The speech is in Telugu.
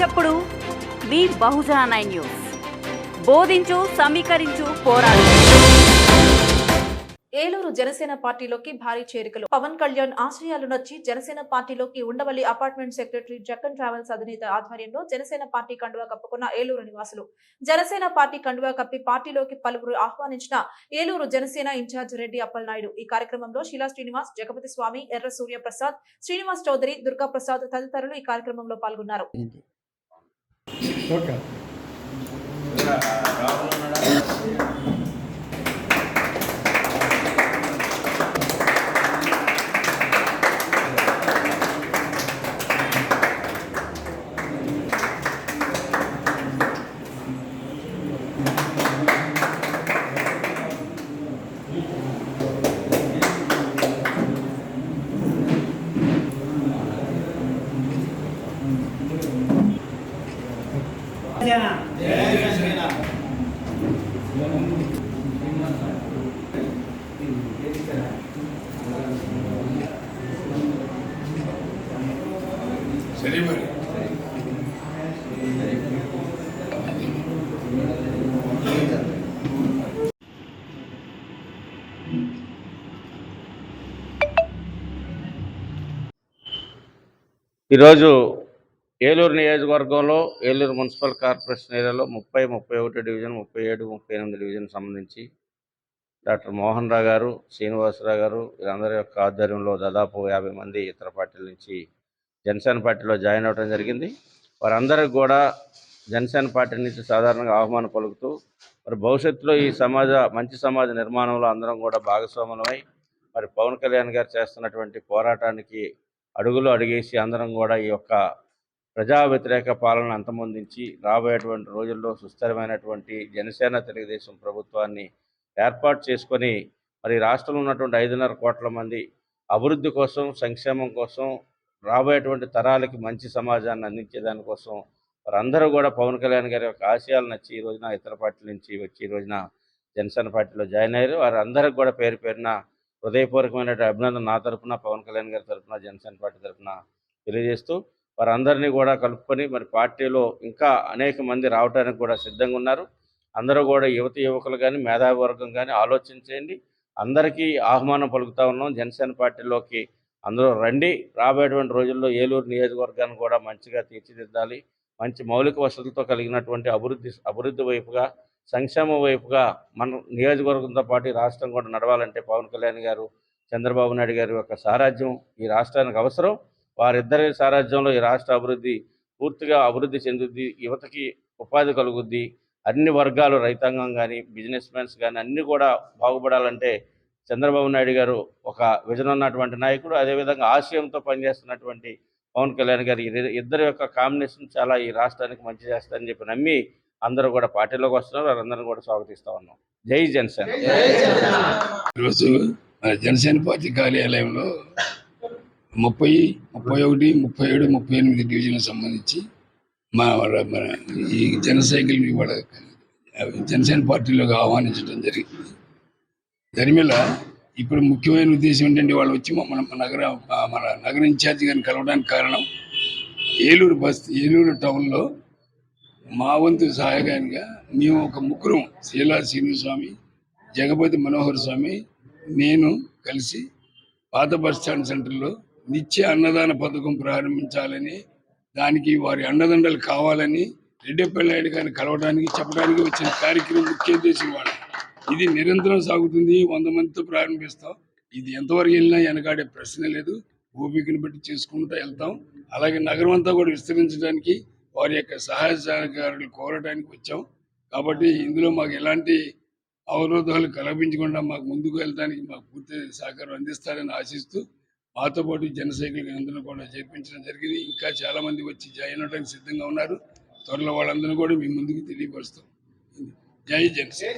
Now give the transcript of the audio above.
చప్పుడు. మీ బహుజన నైన్ న్యూస్. బోధించు సమీకరించు పోరాడు. ఏలూరు జనసేన పార్టీలోకి భారీ చేరికలు. పవన్ కళ్యాణ్ ఆశయాలు నచ్చి జనసేన పార్టీలోకి Undavalli apartment secretary Jakkan travels అధినేత ఆధ్వర్యంలో జనసేన పార్టీ కండువా కప్పుకున్న ఏలూరు నివాసులు. జనసేన పార్టీ కండువా కప్పి పార్టీలోకి పలువురు ఆహ్వానించిన ఏలూరు జనసేన ఇన్ఛార్జ్ రెడ్డి అప్పలనాయుడు. ఈ కార్యక్రమంలో శీలా శ్రీనివాస్ జగపతి స్వామి ఎర్ర సూర్య ప్రసాద్ శ్రీనివాస్ చౌదరి దుర్గా ప్రసాద్ తదితరులు ఈ కార్యక్రమంలో పాల్గొన్నారు. ఓకే. సరే మరి ఈరోజు ఏలూరు నియోజకవర్గంలో ఏలూరు మున్సిపల్ కార్పొరేషన్ ఏరియాలో ముప్పై ముప్పై ఒకటి డివిజన్ ముప్పై ఏడు ముప్పై ఎనిమిది డివిజన్ సంబంధించి డాక్టర్ మోహన్ రావు గారు శ్రీనివాసరావు గారు వీరందరి యొక్క ఆధ్వర్యంలో దాదాపు యాభై మంది ఇతర పార్టీల నుంచి జనసేన పార్టీలో జాయిన్ అవ్వడం జరిగింది. వారందరికి కూడా జనసేన పార్టీ నుంచి సాధారణంగా ఆహ్వానం పలుకుతూ మరి భవిష్యత్తులో ఈ సమాజ మంచి సమాజ నిర్మాణంలో అందరం కూడా భాగస్వాములమై మరి పవన్ కళ్యాణ్ గారు చేస్తున్నటువంటి పోరాటానికి అడుగులు అడిగేసి అందరం కూడా ఈ యొక్క ప్రజా వ్యతిరేక పాలన అంతమొందించి రాబోయేటువంటి రోజుల్లో సుస్థిరమైనటువంటి జనసేన తెలుగుదేశం ప్రభుత్వాన్ని ఏర్పాటు చేసుకొని మరి రాష్ట్రంలో ఉన్నటువంటి ఐదున్నర కోట్ల మంది అభివృద్ధి కోసం సంక్షేమం కోసం రాబోయేటువంటి తరాలకి మంచి సమాజాన్ని అందించే దానికోసం వారందరూ కూడా పవన్ కళ్యాణ్ గారి యొక్క ఆశయాలు నచ్చి ఈ రోజున ఇతర పార్టీల నుంచి వచ్చి ఈ రోజున జనసేన పార్టీలో జాయిన్ అయ్యారు. వారందరికి కూడా పేరు పేరున హృదయపూర్వకమైన అభినందన నా తరపున పవన్ కళ్యాణ్ గారి తరపున జనసేన పార్టీ తరపున తెలియజేస్తూ వారందరినీ కూడా కలుపుకొని మరి పార్టీలో ఇంకా అనేక మంది రావడానికి కూడా సిద్ధంగా ఉన్నారు. అందరూ కూడా యువతి యువకులు కానీ మేధావి వర్గం కానీ ఆలోచించేయండి అందరికీ ఆహ్వానం పలుకుతా ఉన్నాం. జనసేన పార్టీలోకి అందరూ రండి. రాబోయేటువంటి రోజుల్లో ఏలూరు నియోజకవర్గాన్ని కూడా మంచిగా తీర్చిదిద్దాలి. మంచి మౌలిక వసతులతో కలిగినటువంటి అభివృద్ధి అభివృద్ధి వైపుగా సంక్షేమ వైపుగా మన నియోజకవర్గంతో పాటు రాష్ట్రం కూడా నడవాలంటే పవన్ కళ్యాణ్ గారు చంద్రబాబు నాయుడు గారి యొక్క సారాజ్యం ఈ రాష్ట్రానికి అవసరం. వారిద్దరి సారాజ్యంలో ఈ రాష్ట్ర అభివృద్ధి పూర్తిగా అభివృద్ధి చెందుద్ది యువతకి ఉపాధి కలుగుద్ది. అన్ని వర్గాలు రైతాంగం కానీ బిజినెస్ మ్యాన్స్ కానీ అన్నీ కూడా బాగుపడాలంటే చంద్రబాబు నాయుడు గారు ఒక విజన్ ఉన్నటువంటి నాయకుడు. అదేవిధంగా ఆశయంతో పనిచేస్తున్నటువంటి పవన్ కళ్యాణ్ గారి ఇద్దరి- ఇద్దరి యొక్క కాంబినేషన్ చాలా ఈ రాష్ట్రానికి మంచి చేస్తారని చెప్పి నమ్మి అందరూ కూడా పార్టీలోకి వస్తున్నారు. వారందరిని కూడా స్వాగతిస్తా ఉన్నాం. జై జనసేన. ఈరోజు మన జనసేన పార్టీ కార్యాలయంలో ముప్పై ముప్పై ఒకటి ముప్పై ఏడు ముప్పై ఎనిమిది డివిజన్లకు సంబంధించి మా వాళ్ళ- మన ఈ జన సైకిల్ ఇవాళ జనసేన పార్టీలోకి ఆహ్వానించడం జరిగింది. దాని ఇప్పుడు ముఖ్యమైన ఉద్దేశం ఏంటంటే వాళ్ళు వచ్చి మన మన నగర మన నగర ఇన్ఛార్జి గారిని కలవడానికి కారణం ఏలూరు బస్ ఏలూరు టౌన్లో మా వంతు సహాయకానిగా మేము ఒక ముగ్గురం శీలా శ్రీనిస్వామి జగపతి మనోహర్ స్వామి నేను కలిసి పాత బస్ స్టాండ్ సెంటర్లో నిత్య అన్నదాన పథకం ప్రారంభించాలని దానికి వారి అండదండలు కావాలని రెడ్డిపల్లి నాయుడు గారిని కలవడానికి చెప్పడానికి వచ్చిన కార్యక్రమం ముఖ్య ఉద్దేశం వాళ్ళు ఇది నిరంతరం సాగుతుంది వంద మందితో ప్రారంభిస్తాం ఇది ఎంతవరకు వెళ్ళినా వెనకాడే ప్రశ్న లేదు. ఓపికను బట్టి చేసుకుంటూ వెళ్తాం. అలాగే నగరం అంతా కూడా విస్తరించడానికి వారి యొక్క సహాయ సహకారులు కోరడానికి వచ్చాం. కాబట్టి ఇందులో మాకు ఎలాంటి అవరోధాలు కల్పించకుండా మాకు ముందుకు వెళ్ళడానికి మాకు పూర్తి సహకారం అందిస్తారని ఆశిస్తూ మాతో పాటు జనసైకిల్ అందరూ కూడా చేర్పించడం జరిగింది. ఇంకా చాలా మంది వచ్చి జాయిన్ అవడానికి సిద్ధంగా ఉన్నారు. త్వరలో వాళ్ళందరూ కూడా మీ ముందుకు తెలియపరుస్తాం. జై జనసేన.